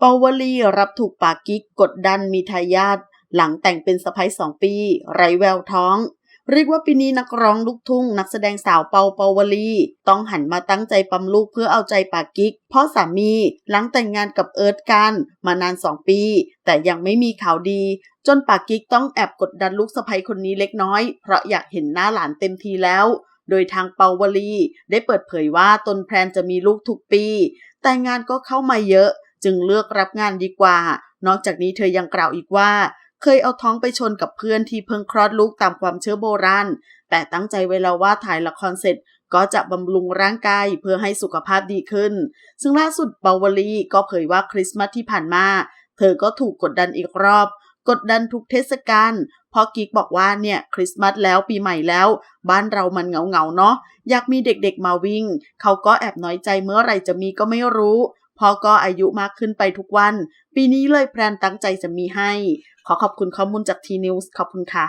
เปาวลีรับถูกปากิกกดดันมีทายาทหลังแต่งเป็นสะพ้ยสองปี ไรแววท้อง เรียกว่าปีนี้นักร้องลูกทุ่ง นักแสดงสาวเปาเปาวลี ต้องหันมาตั้งใจปั๊มลูกเพื่อเอาใจปากิก เพราะสามีหลังแต่งงานกับเอิร์ธกันมานานสองปี แต่ยังไม่มีข่าวดี จนปากิกต้องแอบกดดันลูกสะใภ้คนนี้เล็กน้อย เพราะอยากเห็นหน้าหลานเต็มทีแล้ว โดยทางเปาวลีได้เปิดเผยว่าตนแพลนจะมีลูกทุกปี แต่งานก็เข้ามาเยอะ จึงเลือกรับงานดีกว่า นอกจากนี้เธอยังกล่าวอีกว่า เคยเอาท้องไปชนกับเพื่อนที่เพิ่งคลอดลูกตามความเชื่อโบราณ แต่ตั้งใจไว้แล้วว่าถ่ายละครเสร็จก็จะบำรุงร่างกายเพื่อให้สุขภาพดีขึ้น ซึ่งล่าสุดเปาวลีก็เผยว่าคริสต์มาสที่ผ่านมา เธอก็ถูกกดดันอีกรอบ กดดันทุกเทศกาลเพราะกิ๊กบอกว่าเนี่ยคริสต์มาสแล้วปีใหม่แล้ว บ้านเรามันเงาเงาๆเนาะอยากมีเด็กๆมาวิ่ง เขาก็แอบน้อยใจเมื่อไหร่จะมีก็ไม่รู้ พ่อก็อายุมากขึ้นไปทุกวัน ปีนี้เลยแพลนตั้งใจจะมีให้ ขอขอบคุณข้อมูลจากทีนิวส์ขอบคุณค่ะ